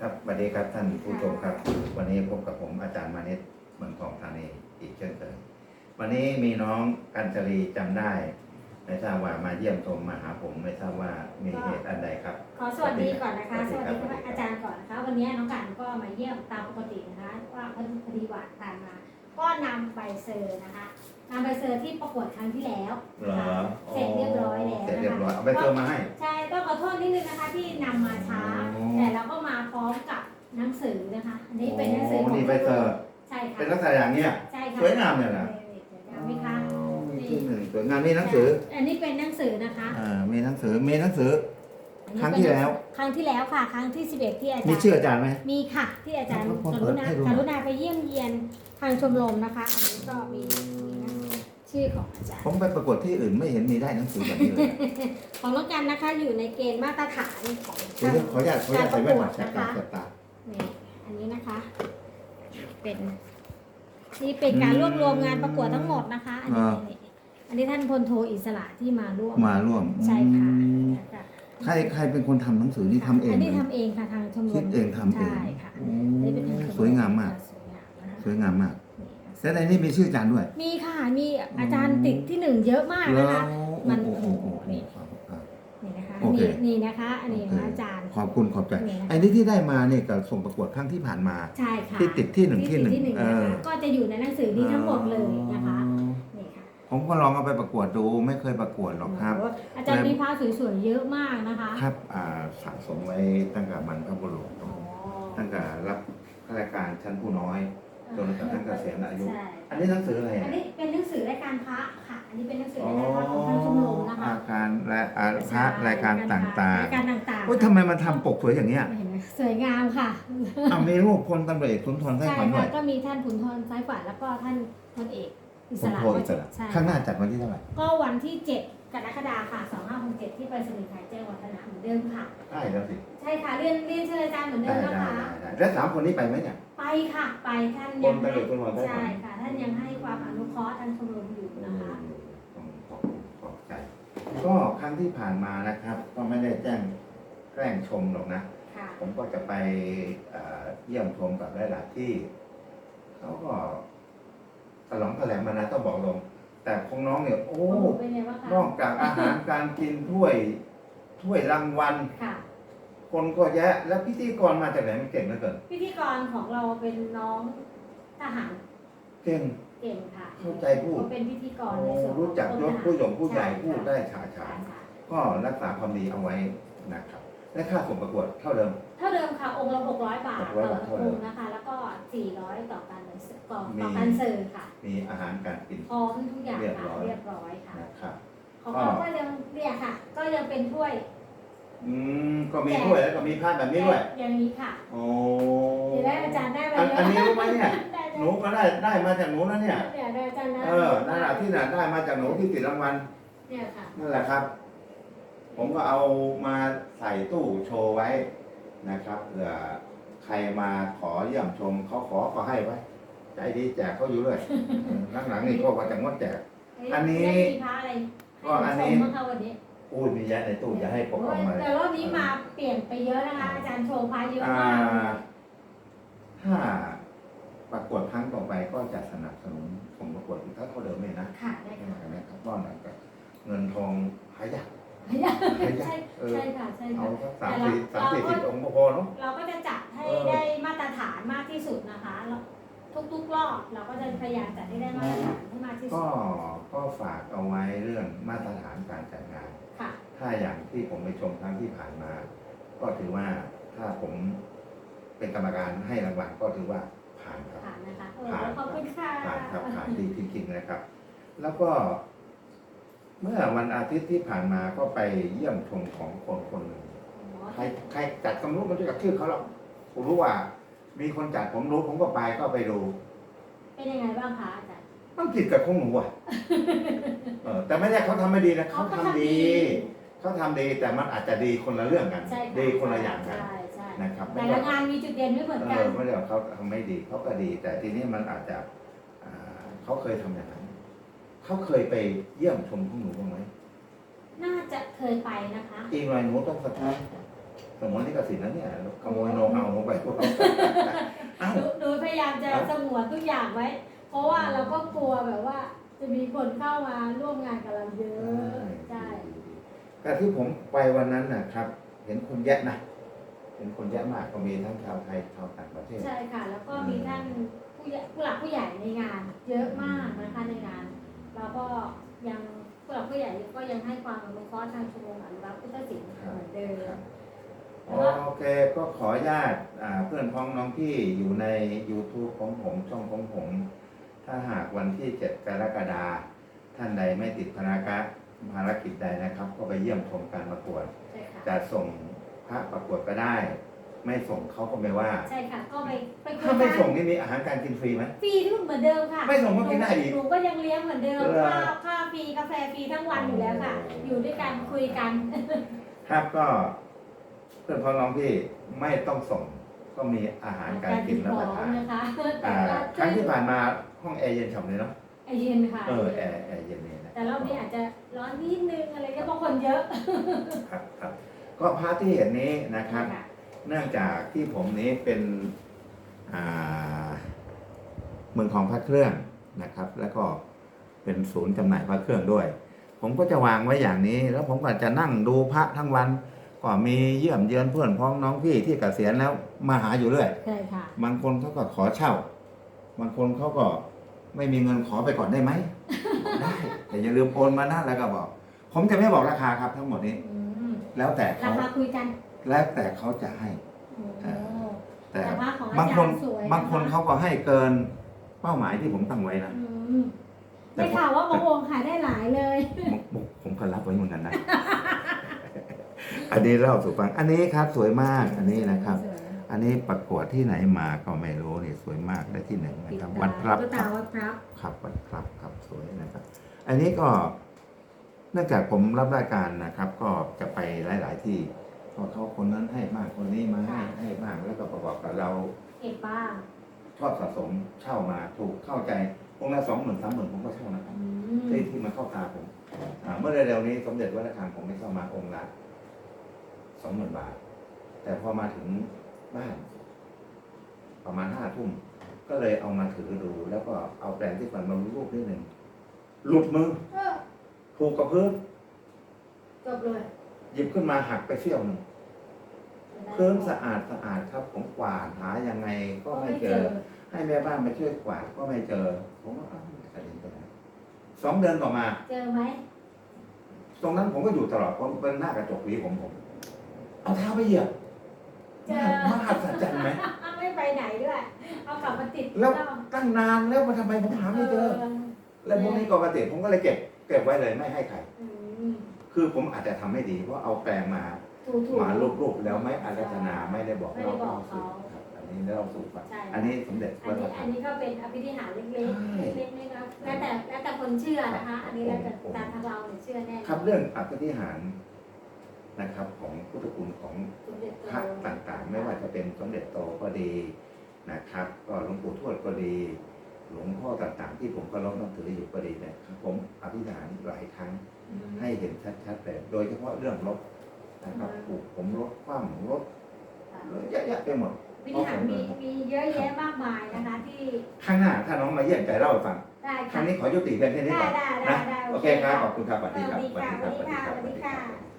ครับสวัสดีครับท่านผู้ชมครับ วันนี้พบกับผมอาจารย์มานิตเมืองทองธานีอีกเช่นเคยวันนี้มีน้องกัญจรีจำได้ไม่ทราบว่ามาเยี่ยมชมมาหาผมไม่ทราบว่ามีเหตุอันใดครับ ขอสวัสดีก่อนนะคะสสวัวัสสดีดีครับอาจารย์ก่อนนะคะ วันนี้น้องกันก็มาเยี่ยมตามปกตินะคะว่าพอดีว่าผ่านมา ก็นำใบเซอร์นะคะนำใบเซอร์ที่ประกวดครั้งที่แล้วเหรอเสร็จเรียบร้อยแล้วเสร็จนะเรียบร้อยคะเอาไปเติมมาให้ ใช่ต้องขอโทษนิดนึงนะคะที่นำมาช้าอ๋อ แต่เราก็มาพร้อมกับหนังสือนะคะ อันนี้เป็นหนังสือโอ้ของนี่ใบเซอร์ใช่ค่ะเป็นลักษณะอย่างเนี้ย ใช่ค่ะสวยงามเลยนะ สวยงามไหมคะมีที่หนึ่งสวยงามมีหนังสืออันนี้เป็นหนังสือนะคะอ่ามีหนังสือมีหนังสือ อันนี้ครั้งที่แล้ว ครั้งที่แล้วค่ะ ครั้งที่11ที่อาจารย์มีชื่ออาจารย์ไหม มีค่ะที่อาจารย์รบกวนกเปิรุดณาให้ดูหกน่อยรุณาไปเยี่ยมเยียนทางชมรมนะคะ อันนี้ก็มีมีนะ ชื่อของอาจารย์ผมไปประกวดที่อื่นไม่เห็นมีได้หนังสือแบบนี้เลย ของน้องกันนะคะอยู่ในเกณฑ์มาตรฐานของเดี๋ยวขออนุญาตขออนุญาตใส่แว่นหน่อยแสบตาแสบตา นี่อันนี้นะคะ เป็นนี่เป็นการรวบรวมงานประกวดทั้งหมดนะคะ อันนี้อันนี้ท่านพลโทอิสระที่มาร่วมมาร่วมใช่ค่ะอืมค่ะใครใครเป็นคนทำหนังสือนี่ทำเองอันนี้เลยทำเองค่ะทางชมรคิมดเองทำเองใช่ค่ะโอ้นี่เป็นทางชมรสวยงามมาก สวยงามนะคะ สวยงามมากนี่นะคะ แล้วในนี้มีชื่ออาจารย์ด้วย มีค่ะ มีอาจารย์ติดที่หนึ่งเยอะมากนะคะ มันโอ้โหโอ้โหนี่อ่านี่นะคะโอเคนี่นี่นะคะอันนี้โอเคนะอาจารย์ ขอบคุณขอบใจนี่นะคะไอ้นี่ที่ได้มาเนี่ยก็ส่งประกวดครั้งที่ผ่านมาใช่ค่ะที่ติดที่หนึ่งที่หนึ่งที่หนึ่งเอนะอคะก็จะอยู่ในหนังสือนี้ทั้งหมดเลยนะคะอ๋อนี่ค่ะผมก็ลองเอาไปประกวดดูไม่เคยประกวดหรอกครับโอ้โหอาจารย์มีพระสวยๆเยอะมากนะคะ ครับอ่าสะสมไว้ตั้งแต่บรรพบุรุษอ๋อตั้งแต่รับข้าราชการชั้นผู้น้อย จนกระทั่งเกษียณอายุ ใช่อันนี้หนังสืออะไรอันอะนี้เป็นหนังสือรายการพระค่ะ อันนี้เป็นหนังสืออ๋อรายการพระของทางชมรมนะคะอาการและอาพระรายการต่างรายการต่างๆๆโอ้ยทำไมมันทำปกสวยอย่างเงี้ยเห็นไหมสวยงามค่ะเอามีรูปพลตำรวจเอกสุนทรไส้ใช่ขวัญด้วค่ะยก็มีท่านขุนทรซ้ายขวาแล้วก็ท่านพลเอกอิสผมระโทรอิสระใช่ข้างหน้าจัดวันที่เท่าไหร่ก็วันที่ 7 กรกฎาคมค่ะ 2567 ที่ไปสนีย์ไทยแจ้งวัฒนะเหมือนเดิมค่ะ ได้แล้วสิใช่ค่ะเรียนเรียนเชิญอาจารย์เหมือนเดิได้มได้นะคะได้ได้แล้วสามคนนี้ไปไหมเนี่ยไป ค่ะไปท่านพยัลงตำรให้วจสุนทรไส้ขวัใช่ญค่ะท่านยังให้ความอนุเคราะห์ทางชมรมอยู่นะคะต้องขอบคุณขอบใจ ก็ครั้งที่ผ่านมานะครับ ก็ไม่ได้แจ้งแกล้งชมหรอกนะค่ะผมก็จะไปเอ่อเยี่ยมชมกับหลายๆที่เขาก็ตลองแถลงมานะต้องบอกลง แต่ของน้องเนี่ยโอ้โอ้เป็นไงบ้างคะนอกจากอาหารการกินถ้วยถ้วยรางวัล ค่ะคนก็แยะ แล้วพิธีกรมาจากไหนมันเก่งเหลือเกินพิธีกรของเราเป็นน้องทหารเก่ง เก่งค่ะเข้าใจพูด เขาเป็นพิธีกรโอ้ในส่วนของรู้จักยศผู้หยงผู้ใหญ่พูดได้ฉาฉานค่ะก็รักษาความดีเอาไว้นะครับ และค่าส่งประกวดเท่าเดิม เท่าเดิมค่ะองค์ละ600บาท600ต่อบาทเท่าอเดิมงค์นะคะ แล้วก็400ต่อการเสิร์ฟต่อมีต่อการเสิร์ฟค่ะ มีอาหารการกินพร้อมทุกอย่างเรียบค่ะร้อยเรียบร้อยค่ะนะครับของเราก็ยังเนี่ยค่ะ ก็ยังเป็นถ้วย อืมก็มีถ้วยแล้วก็มีผ้าแบบนี้ด้วยอย่างนี้ค่ะโอ้เดี๋ยวได้อาจารย์ได้ไปอันเยอะอันนี้รู้ไหมเนี่ยได้หนูก็ได้ได้มาจากหนูนะเนี่ย เดี๋ยวได้อาจารย์นะเออนั่นแหละที่น่ะได้มาจากหนูที่ติดรางวัลเนี่ยค่ะนั่นแหละครับ ผมก็เอามาใส่ตู้โชว์ไว้นะครับเผื่อใครมาขอเยี่ยมชมเขาขอก็ให้ไว้ ใจดีแจกเขาอยู่เลยเออหลังๆนี่ก็ว่าจะงดแจก อันนี้ได้มีพระอะไรก็อันนี้ ให้ชมบ้างคะวันนี้พูดมีแยะในตู้จะให้ปกออกมาเลยแต่รอบนี้มาเปลี่ยนไปเยอะนะคะ อาจารย์โชว์พระเยอะอ่ามากถ้าประกวดครั้งต่อไปก็จะสนับสนุนผมประกวดอีกเท่าเดิมเลยนะค่ะได้ไม่ค่ะหายนะครับว่าหนังกับเงินทองหายากใช่หายากใช่เออใช่ค่ะใช่เอาค่ะสักสามสี่สามสี่สิบองค์ก็พอเนาะเราก็จะจัดให้เออได้มาตรฐานมากที่สุดนะคะแล้วทุกๆรอบเราก็จะพยายามจัดให้ได้มาตรฐานให้มากที่สุก็ดก็ฝากเอาไว้เรื่องมาตรฐานการจัดงานค่ะ ถ้าอย่างที่ผมไปชมครั้งที่ผ่านมา ก็ถือว่าถ้าผมเป็นกรรมการให้รางวัลก็ถือว่าผ่านครับผ่านนะคะโอ้ผ่านขอบคุณค่ะผ่านครับผ่านดีจริงๆนะครับ แล้วก็ เมื่อวันอาทิตย์ที่ผ่านมาก็ไปเยี่ยมชมของคนคนหนึ่งอ๋อใครใครจัดก็ไม่รู้มันรู้จักชื่อเขาหรอกผมรู้ว่า มีคนจัดผมรู้ผมก็ไปก็ไปดูเป็นยังไงบ้างคะอาจารย์มันผิดกับของหนูอะเออแต่ไม่ได้เขาทำไม่ดีนะเขาทำดี เขาทำดีแต่มันอาจจะดีคนละเรื่องกัน ใช่ะดีคนละอย่างกันใช่ใช่นะครับแต่ไม่ละได้งานมีจุดเด่นไม่เหมือนเอกัน อไม่ได้ว่าเขาทำไม่ดีเขาก็ดี แต่ทีนี้มันอาจจะอ่าเขาเคยทำอย่างนั้นเขาเคยไปเยี่ยมชมของหนูบ้างไหมน่าจะเคยไปนะคะ อีกหน่อยหนูต้องสะท้อนสมมตินี่กสินนะเนี่ยขโมยโน้ตเอาลงไปพวกเราเอ้า หนูหนูพยายามจะครับ สงวนทุกอย่างไว้ เพราะว่าเราก็กลัวแบบว่า จะมีคนเข้ามาร่วมงานกับเราเยอะ ใช่ แต่ที่ผมไปวันนั้นนะครับ เห็นคนแยะนะเห็นคนแยะมากก็มีทั้งชาวไทยชาวต่างประเทศ ใช่ค่ะ แล้วก็มีท่านผู้ใหญ่ผู้หลักผู้ใหญ่ในงาน เยอะมากนะคะในงานแล้วก็ยังผู้หลักผู้ใหญ่ก็ยังให้ความอนุเคราะห์ทางชมรมอนุรักษ์พุทธศิลป์เหมือนเดิมโอเคก็ขออนุญาตอ่าเพื่อนพ้องน้องพี่อยู่ใน YouTube ของผมช่องของผม ถ้าหากวันที่ 7 กรกฎาคมท่านใดไม่ติดภารกะ ภารกิจใดนะครับ ก็ไปเยี่ยมชมการประกวด ใช่ค่ะ จะส่งพระประกวดก็ได้ ไม่ส่งเขาก็ไม่ว่า ใช่ค่ะ ก็ไปไปคุถ้ายไม่กัส่งนนี่มีอาหารการกินฟรีไหม ฟรีทุกเหมือนเดิมค่ะไม่ส่งก็กินได้อีกหนูก็ยังเลี้ยงเหมือนเดิม เหรอ ข้าวข้าวฟรีกาแฟฟรีทั้งวันอยู่แล้วค่ะ อยู่ด้วยกันคุยกัน ครับก็เพื่อนพ้องน้องพี่ไม่ต้องส่งก็มีอาหารการกินรับประทานนะคะแต่อ่าว่าครั้งที่ผ่านมาห้องแอร์เย็นฉ่ำเลยเนาะไอเย็นค่ะ เออแอร์แอร์เย็นเนี่ยนะ แต่รอบนี้อาจจะร้อนนิดนึงอะไรเงี้ยเพราะคนเยอะ ครับครับก็พระที่เห็นนี้นะครับค่ะเนื่องจากที่ผมนี้เป็นอ่าเมืองทองพระเครื่องนะครับ แล้วก็เป็นศูนย์จำหน่ายพระเครื่องด้วย ผมก็จะวางไว้อย่างนี้ แล้วผมก็จะนั่งดูพระทั้งวัน ก็มีเยี่ยมเยือนเพื่อนพ้องน้องพี่ที่เกษียณแล้วมาหาอยู่เรื่อยใช่ค่ะบางคนเขาก็ขอเช่า บางคนเขาก็ไม่มีเงินขอไปก่อนได้ไหมได้ แต่อย่าลืมโอนมานะแล้วก็บอก ผมจะไม่บอกราคาครับทั้งหมดนี้ อืมแล้วแต่ราเขาคาคุยกันแล้วแต่เขาจะให้ โอ้แต่แต่ว่าของอาบางจาคนรย์สวยะะบางคนเขาก็ให้เกินเป้าหมายที่ผมตั้งไว้นะ อืมได้ข่าวว่าบางวงขายได้หลายเลย ผมผมผมก็รับไว้เหมือนกันนะ อันนี้เล่าสู่ฟัง อันนี้ครับสวยมากอันนี้นะครับสวยอันนี้ประกวดที่ไหนมาก็ไม่รู้นี่สวยมากได้ที่หนึ่งนะครับ วันพระตุ๊กคตารับวัดพระครับวันพระครับสวยนะครับ อันนี้ก็เนื่องจากผมรับรายการนะครับ ก็จะไปหลาย ๆ ที่พอเขาคนนั้นให้บ้างคนนี้มาให้ให้บ้างแล้วก็ประกอบกับเราเก็บบ้างชอบสะสมเช่ามาถูกเข้าใจองค์ละสองหมื่นสามหมื่นผมก็เช่านะครับอืมที่ที่มาเข้าตาผมอ่าเมื่อเร็วๆนี้สมเด็จวัดระฆังผมไม่เข้ามาองค์ละสองหมื่นบาท แต่พอมาถึงบ้าน ประมาณห้าทุ่มก็เลยเอามาถือดู แล้วก็เอาแปรงที่ฟันมารูปนิดหนึ่ง หลุดมือเออถูกกับพื้นจบเลยหยิบขึ้นมาหักไปเสี้ยวหนึ่งพื้นสะอาดสะอาดครับผมกวาดหายังไงก็ก็ไม่ไม่เจเจออให้แม่บ้านมาช่วยกวาดก็ไม่เจอ ผมว่าอ้าวมันกระเด็นไปไหนสองเดือนต่อมา เจอไหมตรงนั้นผมก็อยู่ตลอดผมเป็นหน้ากระจกหวีผมผม เอาเท้าไปเหยียบเจอ มหัศจรรย์ไหม ไม่ไปไหนด้วย เอากลับมาติดแล้วตั้งนานแล้วมาทำไมผมหาไม่เจอ แล้วพวกนี้ก็ปกติผมก็เลยเก็บเก็บไว้เลยไม่ให้ใคร อืมคือผมอาจจะทำไม่ดีเพราะเอาแปรงมาถูกถูกมารูปๆแล้วไม่อารัธนาไม่ได้บอกไม่ได้บอกเขาครับอันนี้เราสูตรใช่ อันนี้สมเด็จอัวันดนี้ระฆัอังนนี้ก็เป็นอภิธิหารเล็กๆ เล็กๆนี่ครับแล้วแต่แล้วแต่คนเชื่อนะคะ อันนี้แล้วแต่ตามทางเราเนี่ยเชื่อแน่ครับเรื่องอภิหารนะครับของพุทธคุณของ สมเด็จโตพระต่างๆ ไม่ว่าจะเป็นสมเด็จโตก็ดีนะครับ ก็หลวงปู่ทวดก็ดี หลวงพ่อต่างๆ ที่ผมก็รบนับถืออยู่ก็ดีเนี่ยผมอภิธานหลายครั้งอืมให้เห็นชัดๆแต่โดยเฉพาะเรื่องรถนะครับอืมปลูกผมรถคว่ำรถค่ะเยอะแยะไปหมดวิธีหารมีมีเยอะแยะมากมายนะคะที่ข้างหน้าถ้าน้องมาเยี่ยมใจเล่าให้ฟังได้ครั้ค่ะงนี้ขอยุติเพียงแค่นี้ได้ก่อนได้ได้นะได้โอเคครับขอบคุณครับสวัสสดีวัสครับดีค่ะสวัสดีค่ะสสวัวัสสดีดีครัค่ะบ